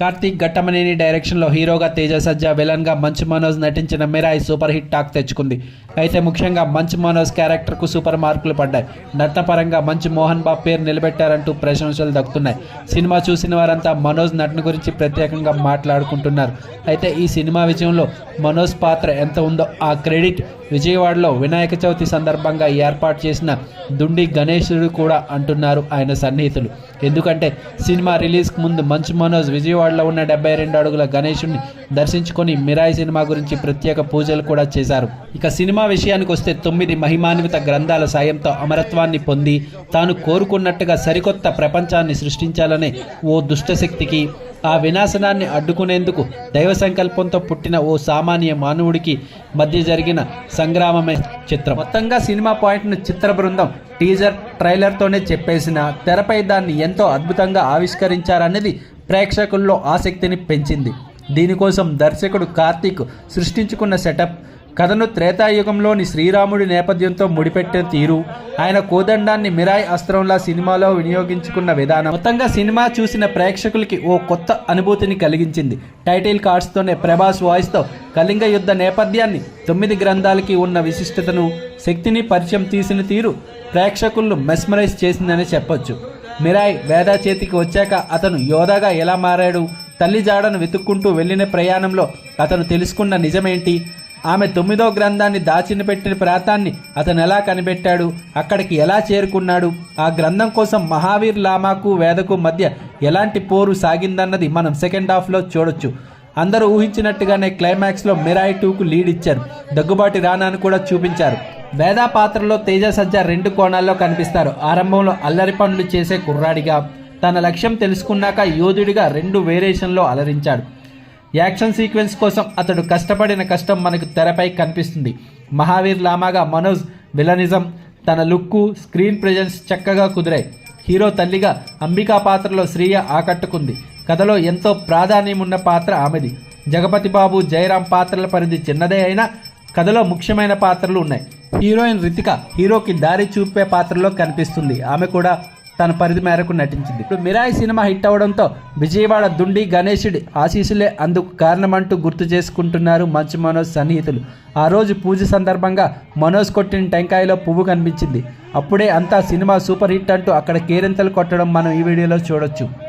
కార్తీక్ ఘట్టమనేని డైరెక్షన్లో హీరోగా తేజ సజ్జా విలన్గా మంచు మనోజ్ నటించిన మిరాయి సూపర్ హిట్ టాక్ తెచ్చుకుంది. అయితే ముఖ్యంగా మంచు మనోజ్ క్యారెక్టర్కు సూపర్ మార్కులు పడ్డాయి. నటనపరంగా మంచు మోహన్ బాబు పేరు నిలబెట్టారంటూ ప్రశంసలు దక్కుతున్నాయి. సినిమా చూసిన వారంతా మనోజ్ నటన గురించి ప్రత్యేకంగా మాట్లాడుకుంటున్నారు. అయితే ఈ సినిమా విజయంలో మనోజ్ పాత్ర ఎంత ఉందో ఆ క్రెడిట్ విజయవాడలో వినాయక చవితి సందర్భంగా ఏర్పాటు చేసిన దుండి గణేశుడు కూడా అంటున్నారు ఆయన సన్నిహితులు. ఎందుకంటే సినిమా రిలీజ్కి ముందు మంచు మనోజ్ విజయవాడ విజయవాడలో ఉన్న డెబ్బై రెండు అడుగుల గణేషుని దర్శించుకొని మిరాయి సినిమా గురించి ప్రత్యేక పూజలు కూడా చేశారు. ఇక సినిమా విషయానికి వస్తే తొమ్మిది మహిమాన్విత గ్రంథాల సాయంతో అమరత్వాన్ని పొంది తాను కోరుకున్నట్టుగా సరికొత్త ప్రపంచాన్ని సృష్టించాలనే ఓ దుష్టశక్తికి ఆ వినాశనాన్ని అడ్డుకునేందుకు దైవ సంకల్పంతో పుట్టిన ఓ సామాన్య మానవుడికి మధ్య జరిగిన సంగ్రామమే చిత్రం. మొత్తంగా సినిమా పాయింట్ను చిత్ర బృందం టీజర్ ట్రైలర్తోనే చెప్పేసిన తెరపై దాన్ని ఎంతో అద్భుతంగా ఆవిష్కరించారనేది ప్రేక్షకుల్లో ఆసక్తిని పెంచింది. దీనికోసం దర్శకుడు కార్తీక్ సృష్టించుకున్న సెటప్ కథను త్రేతాయుగంలోని శ్రీరాముడి నేపథ్యంతో ముడిపెట్టిన తీరు ఆయన కోదండాన్ని మిరాయ్ అస్త్రంలా సినిమాలో వినియోగించుకున్న విధానం. మొత్తంగా సినిమా చూసిన ప్రేక్షకులకి ఓ కొత్త అనుభూతిని కలిగించింది. టైటిల్ కార్డ్స్తోనే ప్రభాస్ వాయిస్తో కళింగ యుద్ధ నేపథ్యాన్ని తొమ్మిది గ్రంథాలకి ఉన్న విశిష్టతను శక్తిని పరిచయం తీసిన తీరు ప్రేక్షకులను మెస్మరైజ్ చేసిందని చెప్పొచ్చు. మిరాయ్ వేద చేతికి వచ్చాక అతను యోధాగా ఎలా మారాడు? తల్లి జాడను వెతుక్కుంటూ వెళ్ళిన ప్రయాణంలో అతను తెలుసుకున్న నిజమేంటి? ఆమె తొమ్మిదో గ్రంథాన్ని దాచిన పెట్టిన ప్రాంతాన్ని అతను ఎలా కనిపెట్టాడు? అక్కడికి ఎలా చేరుకున్నాడు? ఆ గ్రంథం కోసం మహావీర్ లామాకు వేదకు మధ్య ఎలాంటి పోరు సాగిందన్నది మనం సెకండ్ హాఫ్లో చూడొచ్చు. అందరూ ఊహించినట్టుగానే క్లైమాక్స్లో మిరాయి టూకు లీడ్ ఇచ్చారు. దగ్గుబాటి రానాను కూడా చూపించారు. వేదా పాత్రలో తేజ సజ్జ రెండు కోణాల్లో కనిపిస్తారు. ఆరంభంలో అల్లరి పనులు చేసే కుర్రాడిగా తన లక్ష్యం తెలుసుకున్నాక యోధుడిగా రెండు వేరియేషన్లో అలరించాడు. యాక్షన్ సీక్వెన్స్ కోసం అతడు కష్టపడిన కష్టం మనకు తెరపై కనిపిస్తుంది. మహావీర్ లామాగా మనోజ్ విలనిజం తన లుక్కు స్క్రీన్ ప్రెజెన్స్ చక్కగా కుదిరాయి. హీరో తల్లిగా అంబికా పాత్రలో శ్రీయ ఆకట్టుకుంది. కథలో ఎంతో ప్రాధాన్యం ఉన్న పాత్ర ఆమెది. జగపతి బాబు జయరాం పాత్రల పరిధి చిన్నదే అయినా కథలో ముఖ్యమైన పాత్రలు ఉన్నాయి. హీరోయిన్ రితిక హీరోకి దారి చూపే పాత్రలో కనిపిస్తుంది. ఆమె కూడా తన పరిధి మేరకు నటించింది. ఇప్పుడు మిరాయి సినిమా హిట్ అవడంతో విజయవాడ దుండి గణేశుడి ఆశీస్సులే అందుకు కారణమంటూ గుర్తు చేసుకుంటున్నారు మంచు మనోజ్ సన్నిహితులు. ఆ రోజు పూజ సందర్భంగా మనోజ్ కొట్టిన టెంకాయలో పువ్వు కనిపించింది. అప్పుడే అంతా సినిమా సూపర్ హిట్ అంటూ అక్కడ కేరింతలు కొట్టడం మనం ఈ వీడియోలో చూడొచ్చు.